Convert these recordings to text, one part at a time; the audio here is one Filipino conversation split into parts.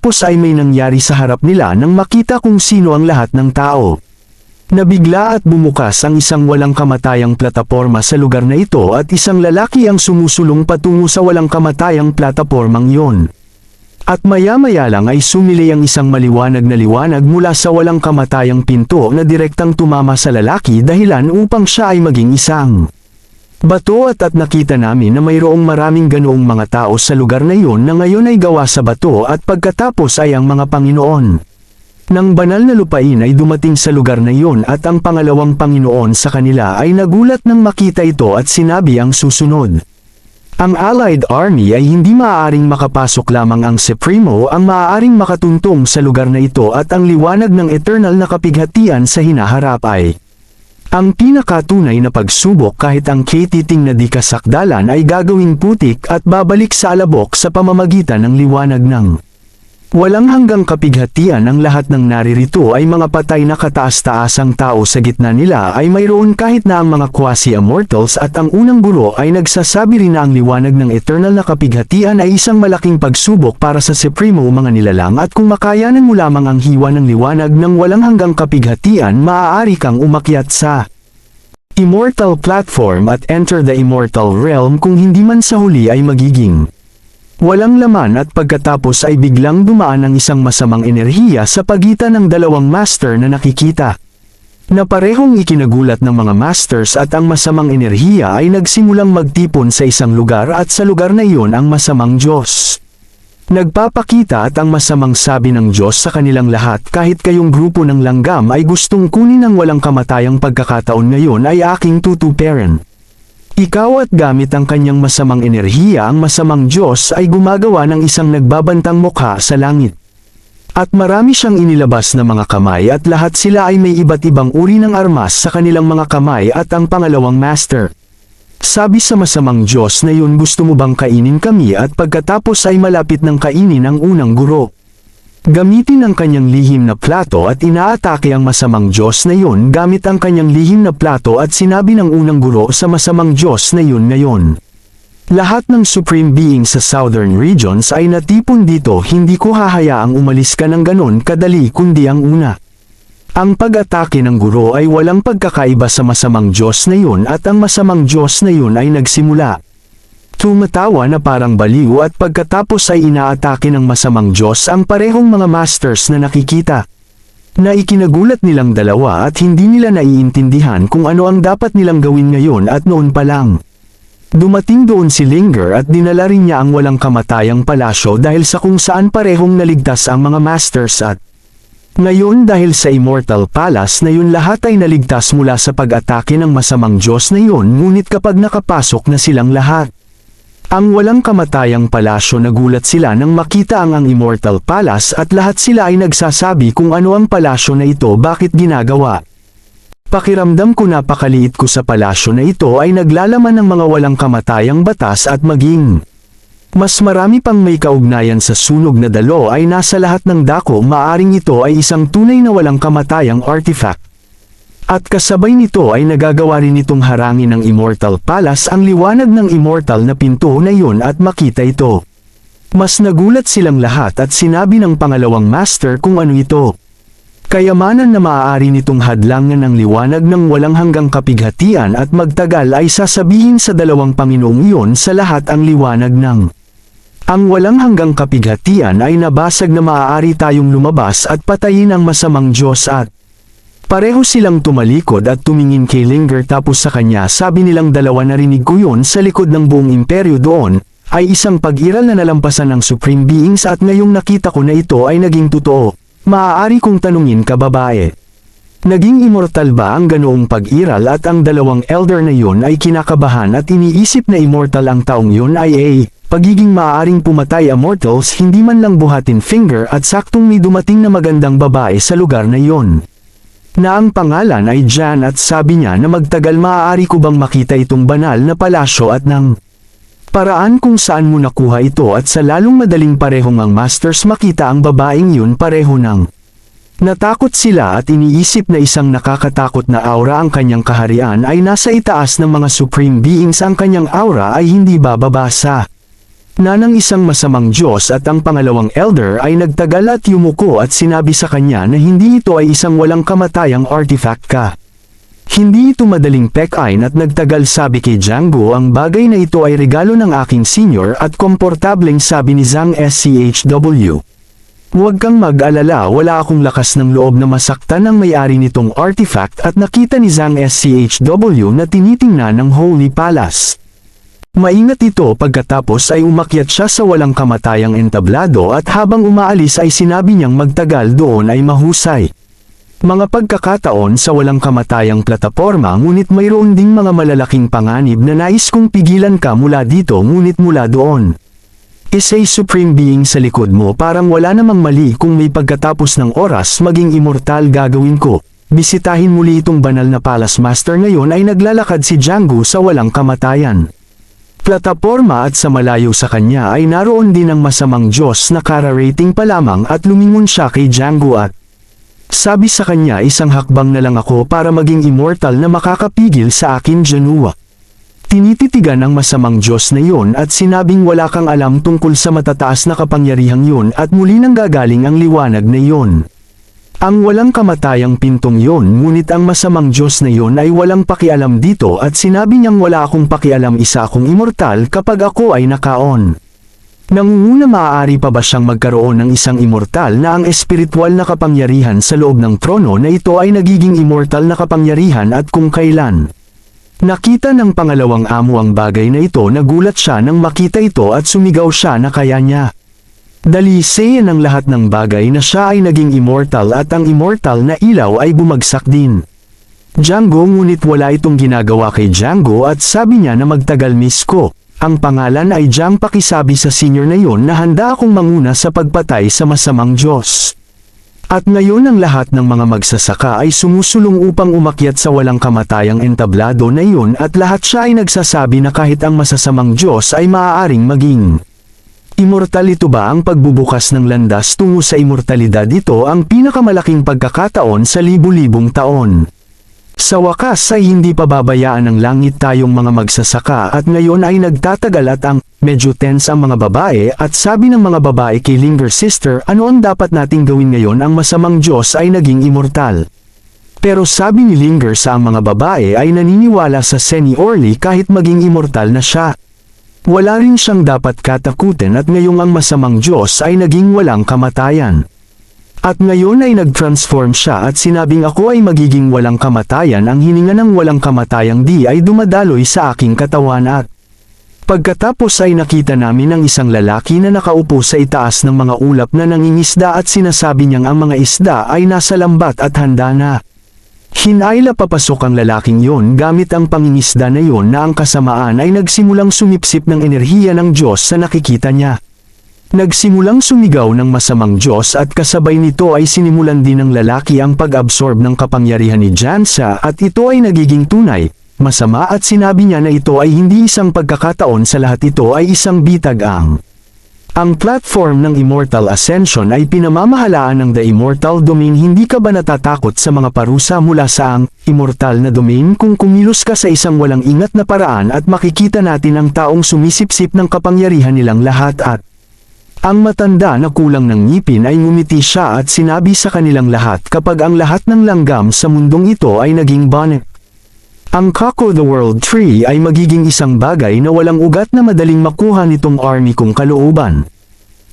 Pagkatapos ay may nangyari sa harap nila nang makita kung sino ang lahat ng tao. Nabigla at bumukas ang isang walang kamatayang plataporma sa lugar na ito at isang lalaki ang sumusulong patungo sa walang kamatayang platapormang yon. At maya-maya lang ay sumili ang isang maliwanag na liwanag mula sa walang kamatayang pinto na direktang tumama sa lalaki dahilan upang siya ay maging isang bato at at nakita namin na mayroong maraming ganoong mga tao sa lugar na iyon na ngayon ay gawa sa bato at pagkatapos ay ang mga Panginoon. Nang banal na lupain ay dumating sa lugar na iyon at ang pangalawang Panginoon sa kanila ay nagulat nang makita ito at sinabi ang susunod. Ang Allied Army ay hindi maaaring makapasok lamang ang Supremo ang maaaring makatuntong sa lugar na ito at ang liwanag ng eternal na kapighatian sa hinaharap ay ang pinakatunay na pagsubok kahit ang katiting na di kasakdalan ay gagawing putik at babalik sa alabok sa pamamagitan ng liwanag ng Walang hanggang kapighatian ang lahat ng naririto ay mga patay na kataas-taasang tao sa gitna nila ay mayroon kahit na ang mga quasi-immortals at ang unang guro ay nagsasabi rin na ang liwanag ng eternal na kapighatian ay isang malaking pagsubok para sa Supremo mga nilalang at kung makayanan mo lamang ang hiwa ng liwanag ng walang hanggang kapighatian maaari kang umakyat sa Immortal Platform at enter the Immortal Realm kung hindi man sa huli ay magiging Walang laman at pagkatapos ay biglang dumaan ang isang masamang enerhiya sa pagitan ng dalawang master na nakikita. Na parehong ikinagulat ng mga masters at ang masamang enerhiya ay nagsimulang magtipon sa isang lugar at sa lugar na iyon ang masamang Diyos. Nagpapakita at ang masamang sabi ng Diyos sa kanilang lahat kahit kayong grupo ng langgam ay gustong kunin ng walang kamatayang pagkakataon ngayon ay aking tutuperan. Ikaw at gamit ang kanyang masamang enerhiya ang masamang Diyos ay gumagawa ng isang nagbabantang mukha sa langit. At marami siyang inilabas na mga kamay at lahat sila ay may iba't ibang uri ng armas sa kanilang mga kamay at ang pangalawang master. Sabi sa masamang Diyos na yun gusto mo bang kainin kami at pagkatapos ay malapit ng kainin ang unang guro. Gamitin ang kanyang lihim na plato at inaatake ang masamang Diyos na yun gamit ang kanyang lihim na plato at sinabi ng unang guro sa masamang Diyos na yun ngayon. Lahat ng Supreme Being sa Southern Regions ay natipon dito hindi ko hahayaang umalis ka ng ganon kadali kundi ang una. Ang pag-atake ng guro ay walang pagkakaiba sa masamang Diyos na yun at ang masamang Diyos na yun ay nagsimula. Tumatawa na parang baliw at pagkatapos ay inaatake ng masamang Diyos ang parehong mga masters na nakikita. Na ikinagulat nilang dalawa at hindi nila naiintindihan kung ano ang dapat nilang gawin ngayon at noon pa lang. Dumating doon si Linger at dinala rin niya ang walang kamatayang palasyo dahil sa kung saan parehong naligtas ang mga masters at ngayon dahil sa Immortal Palace na yun lahat ay naligtas mula sa pag-atake ng masamang Diyos na yun ngunit kapag nakapasok na silang lahat. Ang walang kamatayang palasyo nagulat sila nang makita ang ang Immortal Palace at lahat sila ay nagsasabi kung ano ang palasyo na ito bakit ginagawa. Pakiramdam ko napakaliit ko sa palasyo na ito ay naglalaman ng mga walang kamatayang batas at maging. Mas marami pang may kaugnayan sa sunog na dalo ay nasa lahat ng dako maaring ito ay isang tunay na walang kamatayang artifact. At kasabay nito ay nagagawa rin itong harangin ng Immortal Palace ang liwanag ng Immortal na pinto na yun at makita ito. Mas nagulat silang lahat at sinabi ng pangalawang master kung ano ito. Kayamanan na maaari nitong hadlangan ng liwanag ng walang hanggang kapighatian at magtagal ay sasabihin sa dalawang Panginoong iyon sa lahat ang liwanag ng ang walang hanggang kapighatian ay nabasag na maaari tayong lumabas at patayin ang masamang Diyos at Pareho silang tumalikod at tumingin kay Linger tapos sa kanya sabi nilang dalawa narinig ko yun sa likod ng buong imperyo doon, ay isang pag-iral na nalampasan ng Supreme Beings at ngayong nakita ko na ito ay naging totoo. Maaari kong tanungin ka babae. Naging immortal ba ang ganoong pag-iral at ang dalawang elder na yun ay kinakabahan at iniisip na immortal ang taong yun ay A, pagiging maaaring pumatay ang mortals hindi man lang buhatin finger at saktong may dumating na magandang babae sa lugar na yun na ang pangalan ay Jan at sabi niya na magtagal maaari ko bang makita itong banal na palasyo at ng paraan kung saan mo nakuha ito at sa lalong madaling parehong ang masters makita ang babaeng yun pareho ng Natakot sila at iniisip na isang nakakatakot na aura ang kanyang kaharian ay nasa itaas ng mga supreme beings ang kanyang aura ay hindi bababasa. na ng isang masamang Diyos at ang pangalawang elder ay nagtagal at yumuko at sinabi sa kanya na hindi ito ay isang walang kamatayang artifact ka. Hindi ito madaling pekain at nagtagal sabi kay Django ang bagay na ito ay regalo ng aking senior at komportableng sabi ni Zhang SCHW. Huwag kang mag-alala wala akong lakas ng loob na masaktan ang may-ari nitong artifact at nakita ni Zhang SCHW na tinitingnan ng Holy Palace. Maingat ito pagkatapos ay umakyat siya sa walang kamatayang entablado at habang umaalis ay sinabi niyang magtagal doon ay mahusay. Mga pagkakataon sa walang kamatayang plataporma ngunit mayroon ding mga malalaking panganib na nais kong pigilan ka mula dito ngunit mula doon. Isa'y supreme being sa likod mo parang wala namang mali kung may pagkatapos ng oras maging immortal gagawin ko. Bisitahin muli itong banal na Palace Master ngayon ay naglalakad si Django sa walang kamatayan. Plataporma at sa malayo sa kanya ay naroon din ang masamang Diyos na kara-rating pa lamang at lumingon siya kay Django at sabi sa kanya isang hakbang na lang ako para maging immortal na makakapigil sa akin Janua. Tinititigan ng masamang Diyos na yon at sinabing wala kang alam tungkol sa matataas na kapangyarihang yon at muli nang gagaling ang liwanag na yon. Ang walang kamatayang pintong yon ngunit ang masamang Diyos na yon ay walang pakialam dito at sinabi niyang wala akong pakialam isa akong immortal kapag ako ay nakaon. Nangunguna maaari pa ba siyang magkaroon ng isang immortal na ang espiritual na kapangyarihan sa loob ng trono na ito ay nagiging immortal na kapangyarihan at kung kailan? Nakita ng pangalawang amo ang bagay na ito nagulat siya nang makita ito at sumigaw siya na kaya niya. Dalisay ng lahat ng bagay na siya ay naging immortal at ang immortal na ilaw ay bumagsak din. Django ngunit wala itong ginagawa kay Django at sabi niya na magtagal miss ko. Ang pangalan ay Jang pakisabi sa senior na yon na handa akong manguna sa pagpatay sa masamang Diyos. At ngayon ang lahat ng mga magsasaka ay sumusulong upang umakyat sa walang kamatayang entablado na iyon at lahat siya ay nagsasabi na kahit ang masasamang Diyos ay maaaring maging. Immortal ito ba ang pagbubukas ng landas tungo sa immortalidad ito ang pinakamalaking pagkakataon sa libu-libong taon. Sa wakas ay hindi pa babayaan ng langit tayong mga magsasaka at ngayon ay nagtatagal at ang medyo tense ang mga babae at sabi ng mga babae kay Linger Sister ano ang dapat nating gawin ngayon ang masamang Diyos ay naging immortal. Pero sabi ni Linger sa mga babae ay naniniwala sa Seni Orly kahit maging immortal na siya. Wala rin siyang dapat katakutin at ngayong ang masamang Diyos ay naging walang kamatayan. At ngayon ay nag-transform siya at sinabing ako ay magiging walang kamatayan ang hininga ng walang kamatayang di ay dumadaloy sa aking katawan at Pagkatapos ay nakita namin ang isang lalaki na nakaupo sa itaas ng mga ulap na nangingisda at sinasabi niyang ang mga isda ay nasa lambat at handa na. Hinayla papasok ang lalaking yon gamit ang pangingisda na yon na ang kasamaan ay nagsimulang sumipsip ng enerhiya ng Diyos sa nakikita niya. Nagsimulang sumigaw ng masamang Diyos at kasabay nito ay sinimulan din ng lalaki ang pag-absorb ng kapangyarihan ni Jansa at ito ay nagiging tunay, masama at sinabi niya na ito ay hindi isang pagkakataon sa lahat ito ay isang bitag ang. Ang platform ng Immortal Ascension ay pinamamahalaan ng The Immortal Domain hindi ka ba natatakot sa mga parusa mula sa ang Immortal na Domain kung kumilos ka sa isang walang ingat na paraan at makikita natin ang taong sumisipsip ng kapangyarihan nilang lahat at ang matanda na kulang ng ngipin ay ngumiti siya at sinabi sa kanilang lahat kapag ang lahat ng langgam sa mundong ito ay naging bonnet. Ang Kako the World Tree ay magiging isang bagay na walang ugat na madaling makuha nitong army kong kalooban.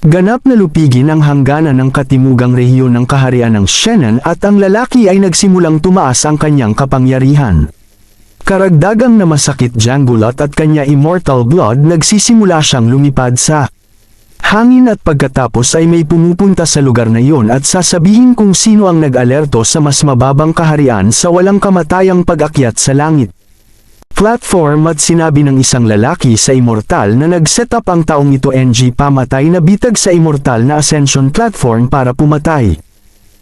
Ganap na lupigin ang hangganan ng katimugang rehiyon ng kaharian ng Shannon at ang lalaki ay nagsimulang tumaas ang kanyang kapangyarihan. Karagdagang na masakit Jangulat at kanya immortal blood nagsisimula siyang lumipad sa hangin at pagkatapos ay may pumupunta sa lugar na yon at sasabihin kung sino ang nag-alerto sa mas mababang kaharian sa walang kamatayang pag-akyat sa langit. Platform at sinabi ng isang lalaki sa Immortal na nag-set up ang taong ito NG pamatay na bitag sa Immortal na Ascension platform para pumatay.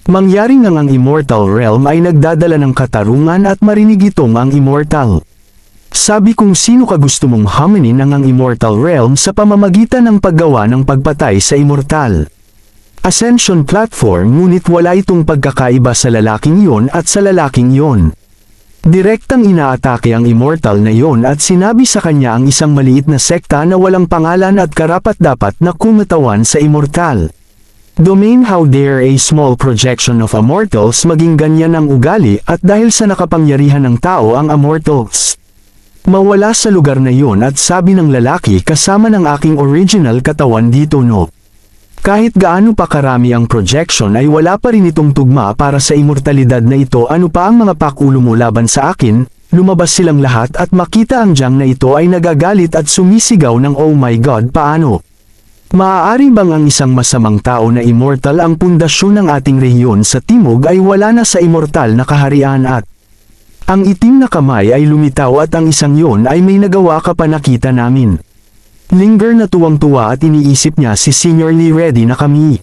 Mangyari ngang ang Immortal Realm ay nagdadala ng katarungan at marinig itong ang Immortal. Sabi kung sino ka gusto mong haminin ang ang Immortal Realm sa pamamagitan ng paggawa ng pagpatay sa Immortal. Ascension platform ngunit wala itong pagkakaiba sa lalaking yon at sa lalaking yon. Direktang inaatake ang immortal na yon at sinabi sa kanya ang isang maliit na sekta na walang pangalan at karapat-dapat na kumatawan sa immortal. Domain how dare a small projection of immortals maging ganyan ang ugali at dahil sa nakapangyarihan ng tao ang immortals. Mawala sa lugar na yon at sabi ng lalaki kasama ng aking original katawan dito no. Kahit gaano pa karami ang projection ay wala pa rin itong tugma para sa immortalidad na ito ano pa ang mga pakulo mo laban sa akin, lumabas silang lahat at makita ang jang na ito ay nagagalit at sumisigaw ng oh my god paano. Maaari bang ang isang masamang tao na immortal ang pundasyon ng ating rehiyon sa timog ay wala na sa immortal na kaharian at ang itim na kamay ay lumitaw at ang isang yon ay may nagawa ka pa nakita namin. Linger na tuwang-tuwa at iniisip niya si Senior Lee ready na kami.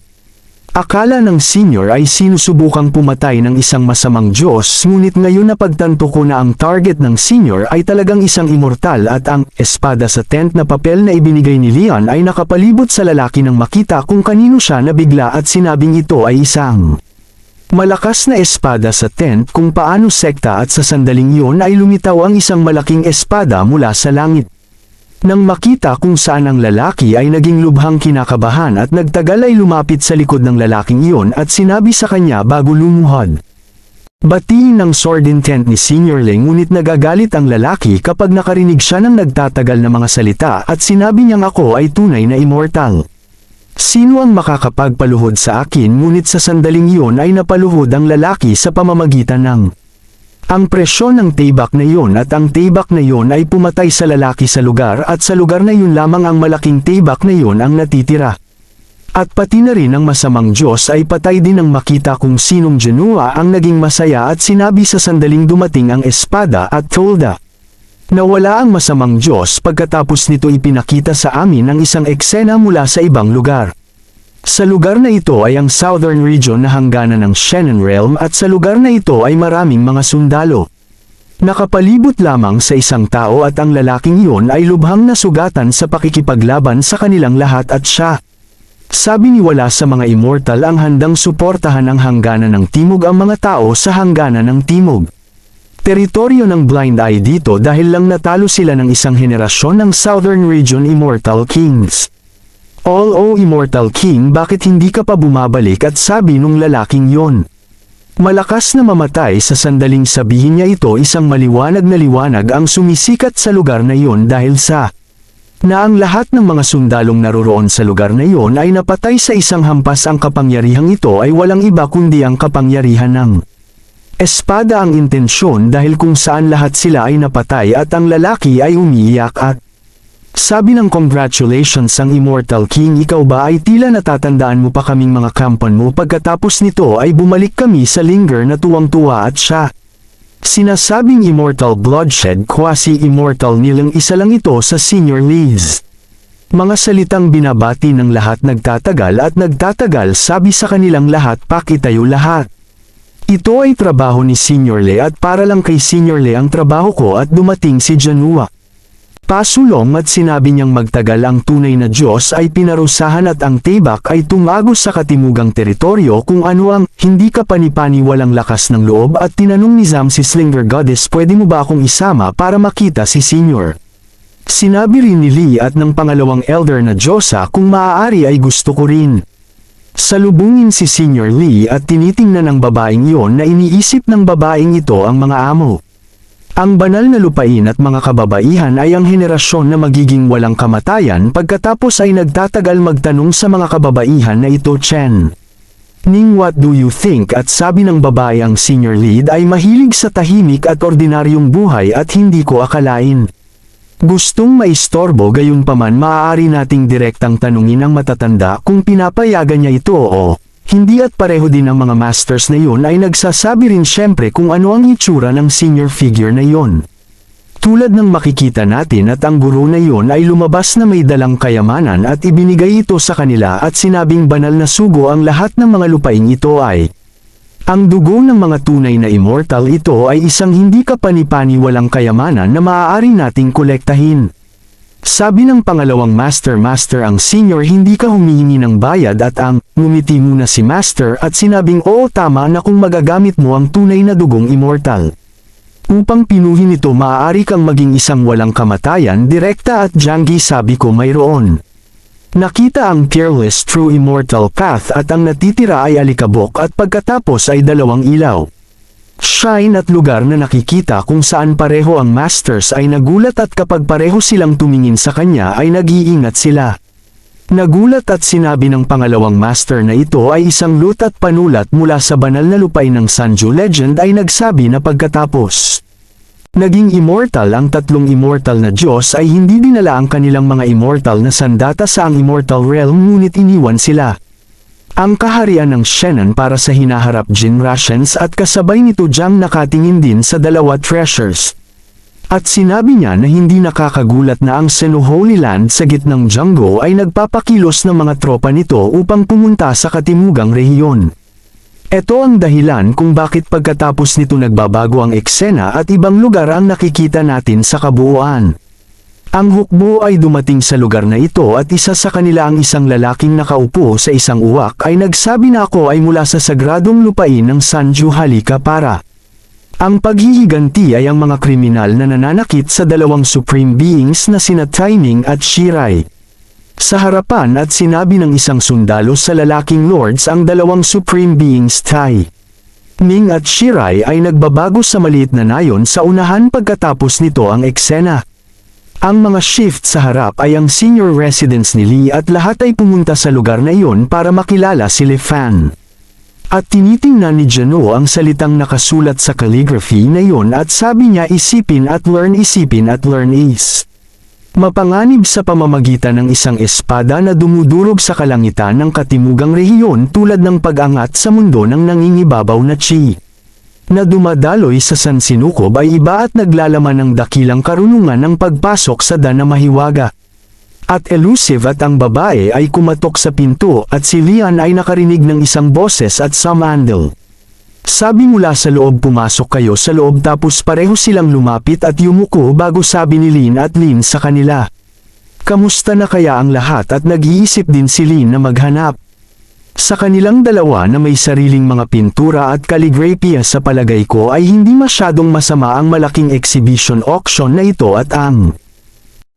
Akala ng senior ay sinusubukang pumatay ng isang masamang Diyos ngunit ngayon napagtanto ko na ang target ng senior ay talagang isang immortal at ang espada sa tent na papel na ibinigay ni Leon ay nakapalibot sa lalaki nang makita kung kanino siya nabigla at sinabing ito ay isang malakas na espada sa tent kung paano sekta at sa sandaling yun ay lumitaw ang isang malaking espada mula sa langit. Nang makita kung saan ang lalaki ay naging lubhang kinakabahan at nagtagal ay lumapit sa likod ng lalaking iyon at sinabi sa kanya bago lumuhod. Batiin ng sword intent ni Senior Ling ngunit nagagalit ang lalaki kapag nakarinig siya ng nagtatagal na mga salita at sinabi niyang ako ay tunay na immortal. Sino ang makakapagpaluhod sa akin ngunit sa sandaling iyon ay napaluhod ang lalaki sa pamamagitan ng ang presyon ng tibak na iyon at ang tibak na iyon ay pumatay sa lalaki sa lugar at sa lugar na iyon lamang ang malaking tibak na iyon ang natitira. At pati na rin ang masamang Diyos ay patay din nang makita kung sinong Genua ang naging masaya at sinabi sa sandaling dumating ang espada at tolda. Nawala ang masamang Diyos pagkatapos nito ipinakita sa amin ang isang eksena mula sa ibang lugar. Sa lugar na ito ay ang southern region na hangganan ng Shannon Realm at sa lugar na ito ay maraming mga sundalo. Nakapalibot lamang sa isang tao at ang lalaking iyon ay lubhang nasugatan sa pakikipaglaban sa kanilang lahat at siya. Sabi ni wala sa mga immortal ang handang suportahan ang hangganan ng timog ang mga tao sa hangganan ng timog. Teritoryo ng Blind Eye dito dahil lang natalo sila ng isang henerasyon ng Southern Region Immortal Kings. All o Immortal King bakit hindi ka pa bumabalik at sabi nung lalaking yon. Malakas na mamatay sa sandaling sabihin niya ito isang maliwanag na liwanag ang sumisikat sa lugar na iyon dahil sa na ang lahat ng mga sundalong naroroon sa lugar na iyon ay napatay sa isang hampas ang kapangyarihang ito ay walang iba kundi ang kapangyarihan ng espada ang intensyon dahil kung saan lahat sila ay napatay at ang lalaki ay umiiyak at sabi ng congratulations ang Immortal King ikaw ba ay tila natatandaan mo pa kaming mga kampan mo pagkatapos nito ay bumalik kami sa linger na tuwang-tuwa at siya. Sinasabing Immortal Bloodshed quasi-immortal nilang isa lang ito sa senior leads. Mga salitang binabati ng lahat nagtatagal at nagtatagal sabi sa kanilang lahat pakitayo lahat. Ito ay trabaho ni Senior Le at para lang kay Senior Le ang trabaho ko at dumating si Janua. Pasulong at sinabi niyang magtagal ang tunay na Diyos ay pinarusahan at ang tibak ay tumagos sa katimugang teritoryo kung ano ang hindi ka panipani walang lakas ng loob at tinanong ni Zam si Slinger Goddess pwede mo ba akong isama para makita si Senior. Sinabi rin ni Lee at ng pangalawang elder na Diyosa kung maaari ay gusto ko rin. Salubungin si Senior Lee at tinitingnan ng babaeng iyon na iniisip ng babaeng ito ang mga amo. Ang banal na lupain at mga kababaihan ay ang henerasyon na magiging walang kamatayan pagkatapos ay nagtatagal magtanong sa mga kababaihan na ito Chen. Ning what do you think at sabi ng babae ang senior lead ay mahilig sa tahimik at ordinaryong buhay at hindi ko akalain. Gustong maistorbo gayon paman maaari nating direktang tanungin ang matatanda kung pinapayagan niya ito o hindi at pareho din ang mga masters na yun ay nagsasabi rin syempre kung ano ang itsura ng senior figure na yun. Tulad ng makikita natin at ang guro na yun ay lumabas na may dalang kayamanan at ibinigay ito sa kanila at sinabing banal na sugo ang lahat ng mga lupaing ito ay ang dugo ng mga tunay na immortal ito ay isang hindi kapanipani walang kayamanan na maaari nating kolektahin. Sabi ng pangalawang Master Master ang senior hindi ka humihingi ng bayad at ang ngumiti muna si Master at sinabing oo tama na kung magagamit mo ang tunay na dugong immortal. Upang pinuhin ito maaari kang maging isang walang kamatayan direkta at Jangi sabi ko mayroon. Nakita ang Peerless True Immortal Path at ang natitira ay alikabok at pagkatapos ay dalawang ilaw. Shrine at lugar na nakikita kung saan pareho ang Masters ay nagulat at kapag pareho silang tumingin sa kanya ay nag-iingat sila. Nagulat at sinabi ng pangalawang master na ito ay isang lut at panulat mula sa banal na lupain ng Sanju legend ay nagsabi na pagkatapos. Naging immortal ang tatlong immortal na Diyos ay hindi dinala ang kanilang mga immortal na sandata sa ang immortal realm ngunit iniwan sila. Ang kaharian ng Shannon para sa hinaharap generations at kasabay nito Jiang nakatingin din sa dalawa treasures. At sinabi niya na hindi nakakagulat na ang Senu Holy Land sa gitnang Django ay nagpapakilos ng mga tropa nito upang pumunta sa katimugang rehiyon. Ito ang dahilan kung bakit pagkatapos nito nagbabago ang eksena at ibang lugar ang nakikita natin sa kabuuan. Ang hukbo ay dumating sa lugar na ito at isa sa kanila ang isang lalaking nakaupo sa isang uwak ay nagsabi na ako ay mula sa sagradong lupain ng Sanju Halika para. Ang paghihiganti ay ang mga kriminal na nananakit sa dalawang supreme beings na sina Timing at Shirai. Sa harapan at sinabi ng isang sundalo sa lalaking lords ang dalawang supreme beings Tai. Ming at Shirai ay nagbabago sa maliit na nayon sa unahan pagkatapos nito ang eksena. Ang mga shift sa harap ay ang senior residence ni Lee at lahat ay pumunta sa lugar na iyon para makilala si Le Fan. At tinitingnan ni Jano ang salitang nakasulat sa calligraphy na iyon at sabi niya isipin at learn isipin at learn is. Mapanganib sa pamamagitan ng isang espada na dumudurog sa kalangitan ng katimugang rehiyon tulad ng pag-angat sa mundo ng nangingibabaw na chi. Na dumadaloy sa San Sinukob ay iba at naglalaman ng dakilang karunungan ng pagpasok sa dana mahiwaga. At elusive at ang babae ay kumatok sa pinto at si Lian ay nakarinig ng isang boses at samandal. Sabi mula sa loob pumasok kayo sa loob tapos pareho silang lumapit at yumuko bago sabi ni Lin at Lin sa kanila. Kamusta na kaya ang lahat at nag-iisip din si Lin na maghanap. Sa kanilang dalawa na may sariling mga pintura at calligraphy sa palagay ko ay hindi masyadong masama ang malaking exhibition auction na ito at ang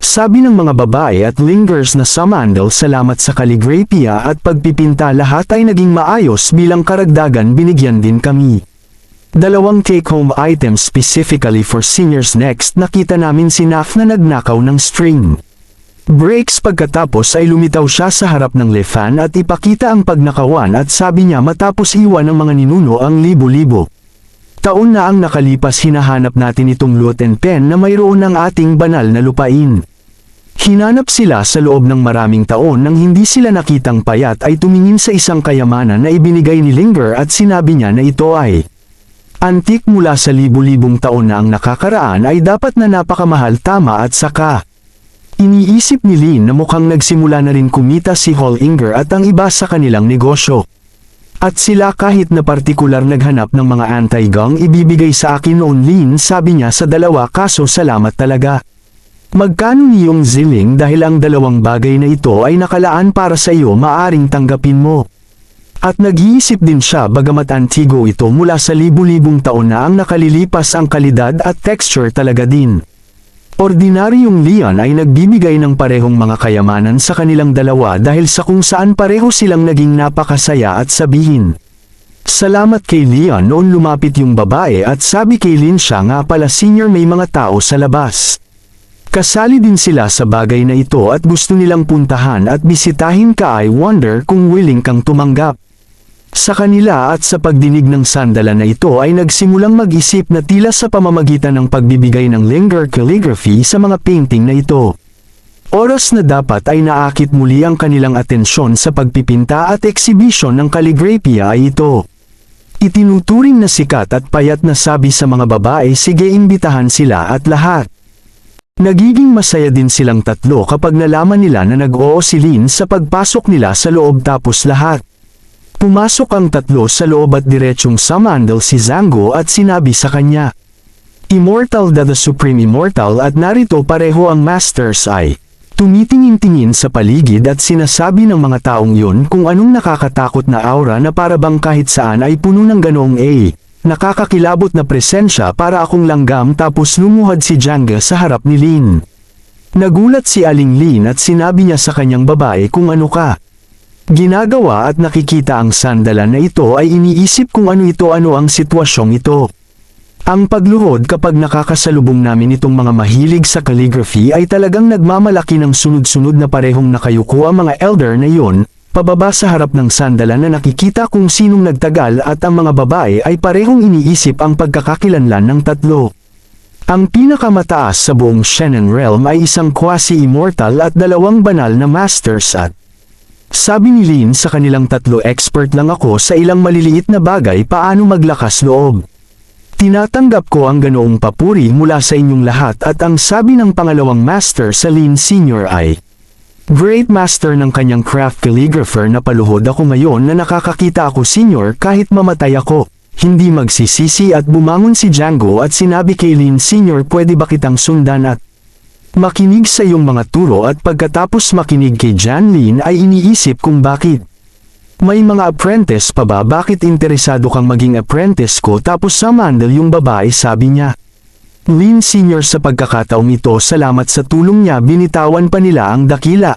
sabi ng mga babae at lingers na samandal salamat sa kaligrapia at pagpipinta lahat ay naging maayos bilang karagdagan binigyan din kami. Dalawang take-home items specifically for seniors next nakita namin si Naf na nagnakaw ng string. Breaks pagkatapos ay lumitaw siya sa harap ng Lefan at ipakita ang pagnakawan at sabi niya matapos iwan ng mga ninuno ang libo-libo. Taon na ang nakalipas hinahanap natin itong lot and pen na mayroon ng ating banal na lupain. Hinanap sila sa loob ng maraming taon nang hindi sila nakitang payat ay tumingin sa isang kayamanan na ibinigay ni Linger at sinabi niya na ito ay antik mula sa libu-libong taon na ang nakakaraan ay dapat na napakamahal tama at saka. Iniisip ni Lin na mukhang nagsimula na rin kumita si Hall Inger at ang iba sa kanilang negosyo. At sila kahit na partikular naghanap ng mga anti-gang ibibigay sa akin noon Lin sabi niya sa dalawa kaso salamat talaga. Magkano niyong ziling dahil ang dalawang bagay na ito ay nakalaan para sa iyo maaring tanggapin mo. At nag-iisip din siya bagamat antigo ito mula sa libu-libong taon na ang nakalilipas ang kalidad at texture talaga din. Ordinaryong Leon ay nagbibigay ng parehong mga kayamanan sa kanilang dalawa dahil sa kung saan pareho silang naging napakasaya at sabihin. Salamat kay Leon noon lumapit yung babae at sabi kay Lin siya nga pala senior may mga tao sa labas. Kasali din sila sa bagay na ito at gusto nilang puntahan at bisitahin ka I wonder kung willing kang tumanggap. Sa kanila at sa pagdinig ng sandala na ito ay nagsimulang mag-isip na tila sa pamamagitan ng pagbibigay ng linger calligraphy sa mga painting na ito. Oras na dapat ay naakit muli ang kanilang atensyon sa pagpipinta at exhibition ng calligraphy ay ito. Itinuturing na sikat at payat na sabi sa mga babae sige imbitahan sila at lahat. Nagiging masaya din silang tatlo kapag nalaman nila na nag-oo si Lin sa pagpasok nila sa loob tapos lahat. Pumasok ang tatlo sa loob at diretsyong samandal si Zango at sinabi sa kanya. Immortal da the Supreme Immortal at narito pareho ang Masters ay. Tumitingin-tingin sa paligid at sinasabi ng mga taong yun kung anong nakakatakot na aura na parabang kahit saan ay puno ng ganoong A. nakakakilabot na presensya para akong langgam tapos lumuhad si Janga sa harap ni Lin. Nagulat si Aling Lin at sinabi niya sa kanyang babae kung ano ka. Ginagawa at nakikita ang sandalan na ito ay iniisip kung ano ito ano ang sitwasyong ito. Ang pagluhod kapag nakakasalubong namin itong mga mahilig sa calligraphy ay talagang nagmamalaki ng sunod-sunod na parehong nakayuko ang mga elder na yon, pababa sa harap ng sandalan na nakikita kung sinong nagtagal at ang mga babae ay parehong iniisip ang pagkakakilanlan ng tatlo. Ang pinakamataas sa buong Shannon Realm ay isang quasi-immortal at dalawang banal na masters at sabi ni Lin sa kanilang tatlo expert lang ako sa ilang maliliit na bagay paano maglakas loob. Tinatanggap ko ang ganoong papuri mula sa inyong lahat at ang sabi ng pangalawang master sa Lin Senior ay, Great master ng kanyang craft calligrapher na paluhod ako ngayon na nakakakita ako senior kahit mamatay ako. Hindi magsisisi at bumangon si Django at sinabi kay Lin Senior pwede ba kitang sundan at Makinig sa iyong mga turo at pagkatapos makinig kay Jan Lin ay iniisip kung bakit. May mga apprentice pa ba bakit interesado kang maging apprentice ko tapos sa mandal yung babae sabi niya. Lin Senior sa pagkakataong ito salamat sa tulong niya binitawan pa nila ang dakila.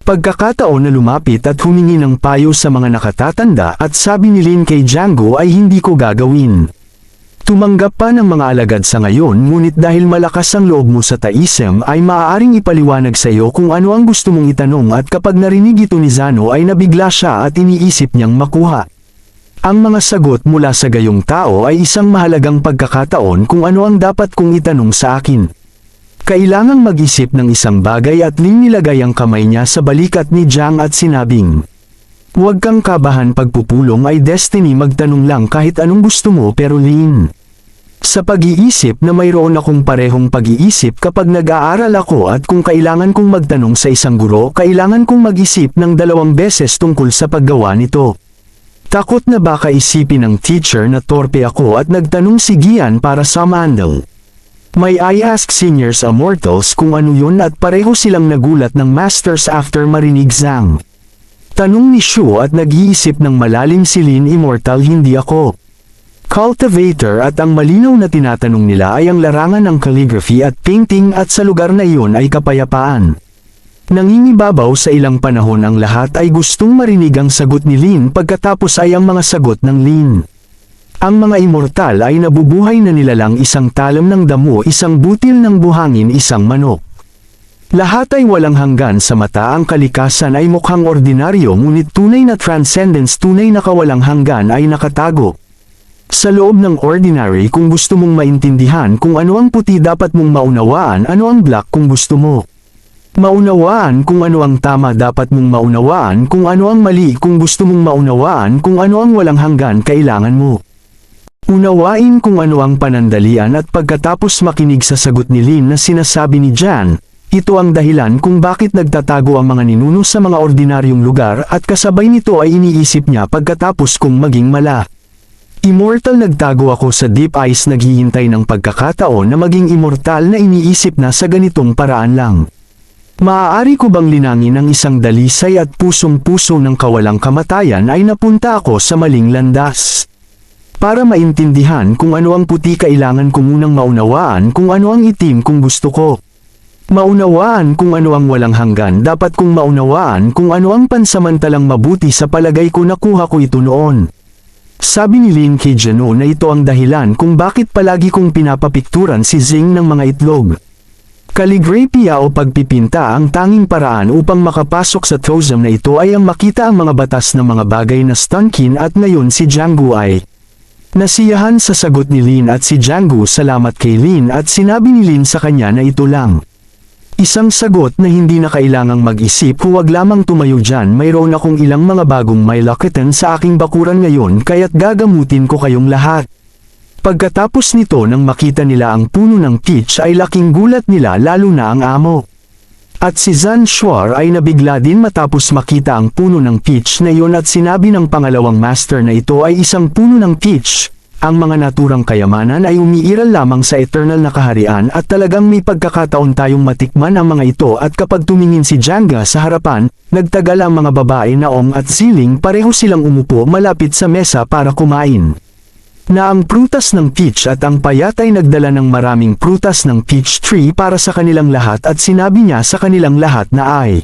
Pagkakataon na lumapit at humingi ng payo sa mga nakatatanda at sabi ni Lin kay Django ay hindi ko gagawin. Tumanggap pa ng mga alagad sa ngayon ngunit dahil malakas ang loob mo sa taisem ay maaaring ipaliwanag sa iyo kung ano ang gusto mong itanong at kapag narinig ito ni Zano ay nabigla siya at iniisip niyang makuha. Ang mga sagot mula sa gayong tao ay isang mahalagang pagkakataon kung ano ang dapat kong itanong sa akin. Kailangang mag-isip ng isang bagay at linilagay ang kamay niya sa balikat ni Jiang at sinabing, Huwag kang kabahan pagpupulong ay destiny magtanong lang kahit anong gusto mo pero Lin. Sa pag-iisip na mayroon akong parehong pag-iisip kapag nag-aaral ako at kung kailangan kong magtanong sa isang guro kailangan kong mag-isip ng dalawang beses tungkol sa paggawa nito. Takot na baka isipin ng teacher na torpe ako at nagtanong si Gian para sa mandal. May I ask seniors a mortals kung ano yun at pareho silang nagulat ng masters after marinig Zhang. Tanong ni Shu at nag-iisip ng malalim si Lin Immortal hindi ako. Cultivator at ang malinaw na tinatanong nila ay ang larangan ng calligraphy at painting at sa lugar na iyon ay kapayapaan. Nangingibabaw sa ilang panahon ang lahat ay gustong marinig ang sagot ni Lin pagkatapos ay ang mga sagot ng Lin. Ang mga immortal ay nabubuhay na nilalang isang talam ng damo isang butil ng buhangin isang manok. Lahat ay walang hanggan sa mata ang kalikasan ay mukhang ordinaryo ngunit tunay na transcendence tunay na kawalang hanggan ay nakatago. Sa loob ng ordinary kung gusto mong maintindihan kung ano ang puti dapat mong maunawaan ano ang black kung gusto mo. Maunawaan kung ano ang tama dapat mong maunawaan kung ano ang mali kung gusto mong maunawaan kung ano ang walang hanggan kailangan mo. Unawain kung ano ang panandalian at pagkatapos makinig sa sagot ni Lin na sinasabi ni Jan, ito ang dahilan kung bakit nagtatago ang mga ninuno sa mga ordinaryong lugar at kasabay nito ay iniisip niya pagkatapos kong maging mala. Immortal nagtago ako sa deep ice naghihintay ng pagkakataon na maging immortal na iniisip na sa ganitong paraan lang. Maaari ko bang linangin ang isang dalisay at pusong-puso ng kawalang kamatayan ay napunta ako sa maling landas. Para maintindihan kung ano ang puti kailangan ko munang maunawaan kung ano ang itim kung gusto ko. Maunawaan kung ano ang walang hanggan dapat kong maunawaan kung ano ang pansamantalang mabuti sa palagay ko nakuha ko ito noon. Sabi ni Lin kay Jano na ito ang dahilan kung bakit palagi kong pinapapikturan si Zing ng mga itlog. Calligraphy o pagpipinta ang tanging paraan upang makapasok sa Tozam na ito ay ang makita ang mga batas ng mga bagay na stunkin at ngayon si Django ay Nasiyahan sa sagot ni Lin at si Django salamat kay Lin at sinabi ni Lin sa kanya na ito lang. Isang sagot na hindi na kailangang mag-isip huwag lamang tumayo dyan mayroon akong ilang mga bagong may sa aking bakuran ngayon kaya't gagamutin ko kayong lahat. Pagkatapos nito nang makita nila ang puno ng peach ay laking gulat nila lalo na ang amo. At si Zan Shuar ay nabigla din matapos makita ang puno ng peach na iyon at sinabi ng pangalawang master na ito ay isang puno ng peach, ang mga naturang kayamanan ay umiiral lamang sa eternal na kaharian at talagang may pagkakataon tayong matikman ang mga ito at kapag tumingin si Janga sa harapan, nagtagal ang mga babae na Ong at Siling pareho silang umupo malapit sa mesa para kumain. Na ang prutas ng peach at ang payat ay nagdala ng maraming prutas ng peach tree para sa kanilang lahat at sinabi niya sa kanilang lahat na ay,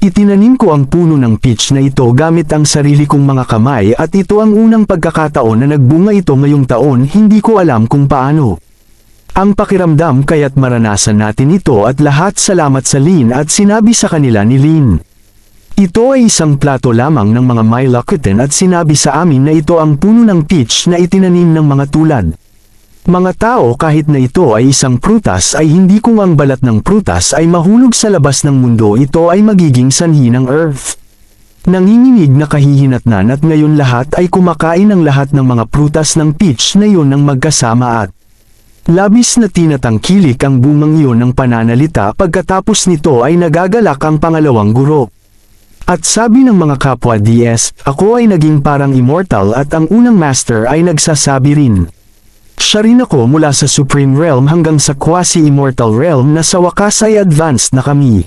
Itinanim ko ang puno ng peach na ito gamit ang sarili kong mga kamay at ito ang unang pagkakataon na nagbunga ito ngayong taon hindi ko alam kung paano. Ang pakiramdam kaya't maranasan natin ito at lahat salamat sa Lin at sinabi sa kanila ni Lin. Ito ay isang plato lamang ng mga Mylocotton at sinabi sa amin na ito ang puno ng peach na itinanim ng mga tulad. Mga tao kahit na ito ay isang prutas ay hindi kung ang balat ng prutas ay mahulog sa labas ng mundo ito ay magiging sanhi ng earth. Nanginginig na kahihinatnan at ngayon lahat ay kumakain ng lahat ng mga prutas ng peach na yun ng magkasama at Labis na tinatangkilik ang bumang iyon ng pananalita pagkatapos nito ay nagagalak ang pangalawang guro. At sabi ng mga kapwa DS, ako ay naging parang immortal at ang unang master ay nagsasabi rin. Siya rin ako mula sa Supreme Realm hanggang sa Quasi-Immortal Realm na sa wakas ay advanced na kami.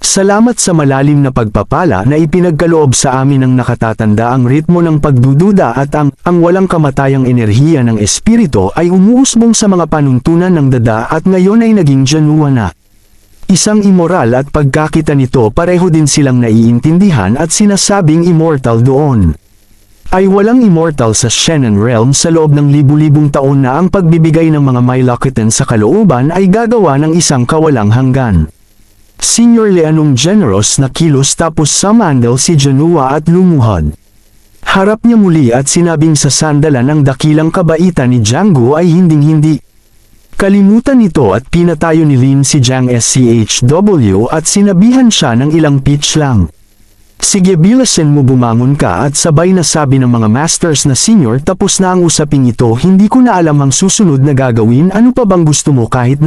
Salamat sa malalim na pagpapala na ipinagkaloob sa amin ng nakatatanda ang ritmo ng pagdududa at ang, ang walang kamatayang enerhiya ng espiritu ay umuusbong sa mga panuntunan ng dada at ngayon ay naging Janua na. Isang immoral at pagkakita nito pareho din silang naiintindihan at sinasabing immortal doon ay walang immortal sa Shannon Realm sa loob ng libu-libong taon na ang pagbibigay ng mga Mylocotton sa kalooban ay gagawa ng isang kawalang hanggan. Senior Leanong generous na kilos tapos samandal si Janua at lumuhod. Harap niya muli at sinabing sa sandalan ang dakilang kabaitan ni Django ay hinding-hindi. Kalimutan nito at pinatayo ni Lin si Jang SCHW at sinabihan siya ng ilang pitch lang. Sige bilasin mo bumangon ka at sabay na sabi ng mga masters na senior tapos na ang usaping ito hindi ko na alam ang susunod na gagawin ano pa bang gusto mo kahit